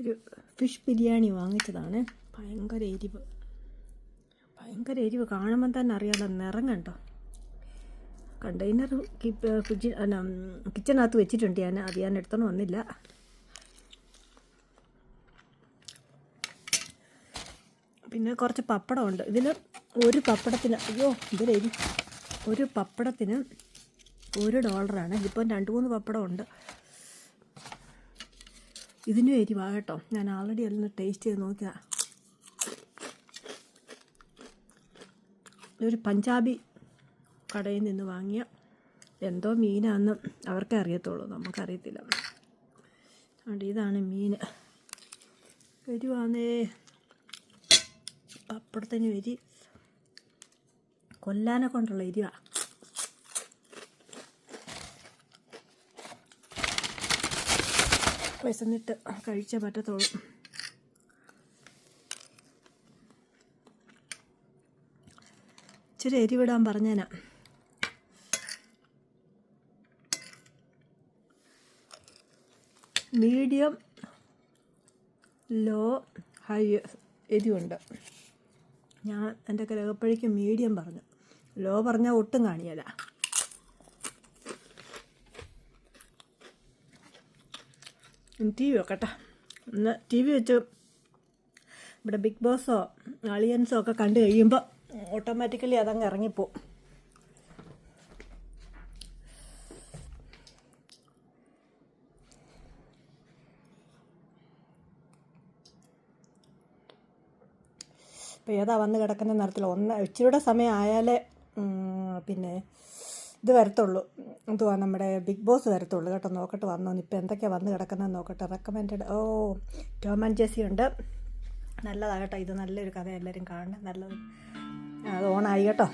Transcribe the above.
ഒരു ഫിഷ് ബിരിയാണി വാങ്ങിച്ചതാണ്. ഭയങ്കര എരിവ്. ഭയങ്കര എരിവ്. കാണുമ്പോൾ തന്നെ അറിയാലോ നിറം കണ്ടോ? കണ്ടെയ്നർ ഫ്രിഡ്ജ് കിച്ചണകത്ത് വെച്ചിട്ടുണ്ട് ഞാൻ. അത് ഞാൻ എടുത്തോണ്ട് വന്നില്ല. പിന്നെ കുറച്ച് പപ്പടമുണ്ട്. ഇതിൽ ഒരു പപ്പടത്തിന് അയ്യോ ഇതിലെരി ഒരു പപ്പടത്തിന് ഒരു ഡോളറാണ് ഇതിപ്പം രണ്ട് മൂന്ന് പപ്പടമുണ്ട്. ഇതിനും എരിവാ കേട്ടോ. ഞാൻ ആൾറെഡി എല്ലാം ടേസ്റ്റ് ചെയ്ത് നോക്കിയാ ഒരു പഞ്ചാബി കടയിൽ നിന്ന് വാങ്ങിയ എന്തോ മീനാന്ന് അവർക്കേ അറിയത്തുള്ളൂ. നമുക്കറിയത്തില്ല. അതുകൊണ്ട് ഇതാണ് മീൻ. എരിവാന്നേ. പപ്പടത്തിന് എരി. കൊല്ലാനെ കൊണ്ടുള്ള എരിവാ. വിശന്നിട്ട് കഴിച്ചേ പറ്റത്തുള്ളൂ. ഇച്ചിരി എരിവിടാൻ പറഞ്ഞേനാ. മീഡിയം ലോ ഹൈ എരിവുണ്ട്. ഞാൻ എന്റെ ഗ്രഹപ്പഴിക്ക് മീഡിയം പറഞ്ഞു. ലോ പറഞ്ഞാൽ ഒട്ടും കാണിയല്ല ടി വി വെക്കട്ടെ. ഇന്ന് ടി വി വെച്ച് ഇവിടെ ബിഗ് ബോസോ അളിയൻസോ ഒക്കെ കണ്ടു കഴിയുമ്പോൾ ഓട്ടോമാറ്റിക്കലി അതങ്ങ് ഇറങ്ങിപ്പോവും. ഏതാ വന്ന് കിടക്കുന്ന നിറത്തിൽ ഒന്ന് ഇച്ചിരിയുടെ സമയം ആയാലേ പിന്നെ ഇത് വരത്തുള്ളൂ. എന്തുവാ നമ്മുടെ ബിഗ് ബോസ് വരത്തുള്ളൂ കേട്ടോ. നോക്കട്ടെ വന്നോ. ഇപ്പം എന്തൊക്കെയാണ് വന്ന് കിടക്കുന്നത് നോക്കട്ടെ. റെക്കമെൻഡ് ഓ ടോം ആൻഡ് ജെസ്സി ഉണ്ട്. നല്ലതാണ് കേട്ടോ. ഇത് നല്ലൊരു കഥ എല്ലാവരും കാണണം നല്ലത്. അത് ഓണായി കേട്ടോ.